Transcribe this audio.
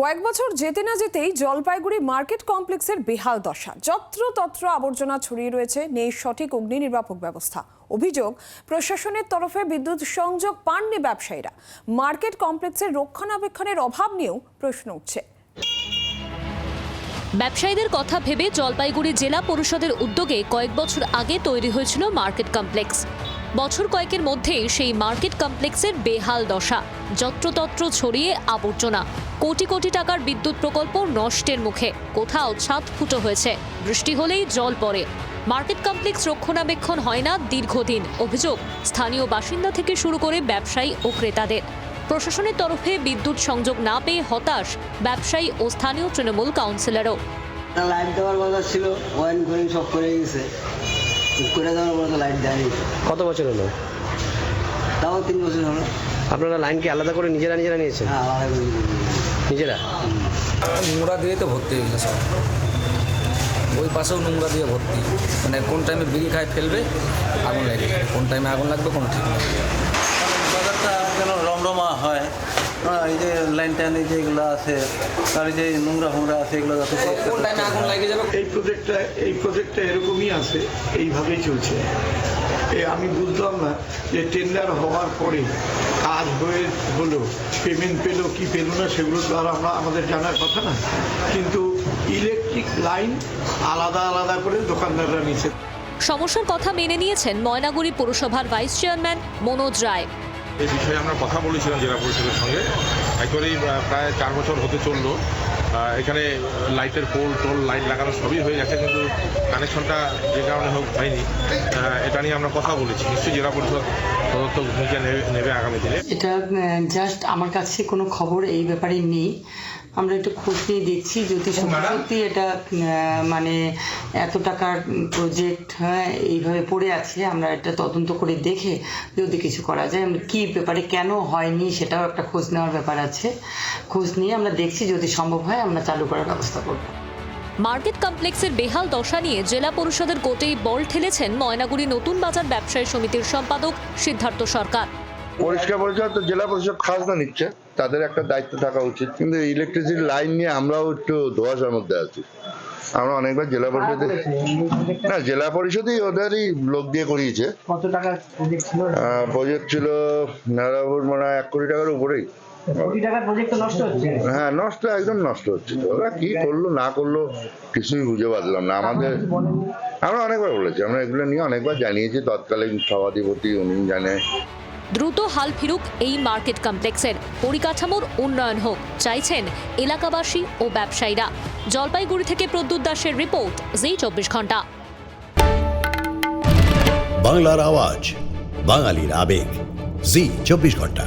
কয়েক বছর যেতে না যেতেই জলপাইগুড়ি মার্কেট কমপ্লেক্সের বেহাল দশা। যত্র তত্র আবর্জনা ছড়িয়ে রয়েছে, নেই সঠিক অগ্নি নির্বাপক ব্যবস্থা। অভিযোগ, প্রশাসনের তরফে বিদ্যুৎ সংযোগ পাননি ব্যবসায়ীরা। মার্কেট কমপ্লেক্সের রক্ষণাবেক্ষণের অভাব নিয়েও প্রশ্ন উঠছে। ব্যবসায়ীদের কথা ভেবে জলপাইগুড়ি জেলা পরিষদের উদ্যোগে কয়েক বছর আগে তৈরি হয়েছিল মার্কেট কমপ্লেক্স। বছর কয়েকের মধ্যেই সেই মার্কেট কমপ্লেক্সের বেহাল দশা, যত্রতত্র ছড়িয়ে আবর্জনা, কোটি কোটি টাকার বিদ্যুৎ প্রকল্প নষ্টের মুখে, কোথাও ছাদ ফুটো হয়েছে, বৃষ্টি হলেই জল পড়ে। মার্কেট কমপ্লেক্স রক্ষণাবেক্ষণ হয় না দীর্ঘদিন, অভিযোগ, স্থানীয় বাসিন্দা থেকে শুরু করে ব্যবসায়ী ও ক্রেতাদের। প্রশাসনের তরফে বিদ্যুৎ সংযোগ না পেয়ে হতাশ ব্যবসায়ী ও স্থানীয় তৃণমূল কাউন্সিলরও। দেওয়ার কথা ছিল ওয়ান করে সব করে গেছে। করে দেওয়ার পর তো লাইট দেয়নি। কত বছর হলো? তাও তিন বছর হলো। আপনারা লাইন কি আলাদা করে নিজেরা নিজেরা নিয়েছেন? হ্যাঁ আলাদা করে নিজেরা নোংরা দিয়ে তো ভর্তি হয়ে গেলো সব। ওই পাশেও নোংরা দিয়ে ভর্তি। মানে কোন টাইমে বিড়ি খায় ফেলবে আগুন লাগে। কোন টাইমে আগুন লাগবে কোনো ঠিক নেই। বাজারটা যেন রমরমা হ্যাঁ? এই যে লাইন টাইন এই যেগুলো আছে আর এই যে নোংরা ফোংরা আছে এগুলো যাতে এই প্রজেক্টটা এই প্রজেক্টটা এরকমই আছে এইভাবেই চলছে। আমি বুঝলাম না যে টেন্ডার হওয়ার পরে কাজ হয়ে হলো পেমেন্ট পেল কি পেল না সেগুলো তো আর আমরা আমাদের জানার কথা না। কিন্তু ইলেকট্রিক লাইন আলাদা আলাদা করে দোকানদাররা নিচ্ছে সমস্যার কথা মেনে নিয়েছেন ময়নাগুড়ি পুরসভার ভাইস চেয়ারম্যান মনোজ রায়। এই বিষয়ে আমরা কথা বলেছিলাম জেলা পরিষদের সঙ্গে। একেবারেই প্রায় চার বছর হতে চলল। এখানে লাইটের পোল টোল লাইট লাগানো সবই হয়ে গেছে কিন্তু কানেকশনটা যে কারণে হোক হয়নি। এটা নিয়ে আমরা কথা বলেছি। নিশ্চয়ই জেলা পরিষদ তদন্ত ভূমিকা নেবে আগামী দিনে। এটা জাস্ট আমার কাছে কোনো খবর এই ব্যাপারে নেই। আমরা একটু খোঁজ নিয়ে দেখছি যদি সত্যি সত্যি এটা মানে এত টাকার প্রজেক্ট হ্যাঁ এইভাবে পড়ে আছে আমরা এটা তদন্ত করে দেখে যদি কিছু করা যায় আমরা কী ব্যাপারে কেন হয়নি সেটাও একটা খোঁজ নেওয়ার ব্যাপার আছে। খোঁজ নিয়ে আমরা দেখছি যদি সম্ভব হয় আমরা চালু করার ব্যবস্থা করব। মার্কেট কমপ্লেক্সের বেহাল দশা নিয়ে জেলা পরিষদের কোর্টেই বল ঠেলেছেন ময়নাগুড়ি নতুন বাজার ব্যবসায়ী সমিতির সম্পাদক সিদ্ধার্থ সরকার। পরিষ্কার পরিচ্ছন্ন তো জেলা পরিষদ খাজনা নিচ্ছে তাদের একটা দায়িত্ব থাকা উচিত। কিন্তু ইলেকট্রিসিটি লাইন নিয়ে আমরাও একটু ধোয়াশার মধ্যে আছি। আমরা অনেকবার জেলা পরিষদে না জেলা পরিষদই ওদেরই লোক দিয়ে করিয়েছে। কত টাকার প্রজেক্ট ছিল? প্রজেক্ট ছিল নারায়ণপুর মনে হয় এক কোটি টাকার উপরেই। কোটি টাকার প্রজেক্ট নষ্ট হচ্ছে। হ্যাঁ নষ্ট একদম নষ্ট হচ্ছে। ওরা কি করল না করল কিছুই বুঝে পারলাম না। আমাদের আমরা অনেকবার বলেছি আমরা এগুলো নিয়ে অনেকবার জানিয়েছি তৎকালীন সভাধিপতি উনি জানে। দ্রুত হাল ফিরুক এই মার্কেট কমপ্লেক্সের। পরিকাঠামোর উন্নয়ন হোক চাইছেন এলাকাবাসী ও ব্যবসায়ীরা। জলপাইগুড়ি থেকে প্রদ্যুৎ দাসের রিপোর্ট জি চব্বিশ ঘণ্টা। বাংলার আওয়াজ বাঙালির আবেগ জি চব্বিশ ঘণ্টা।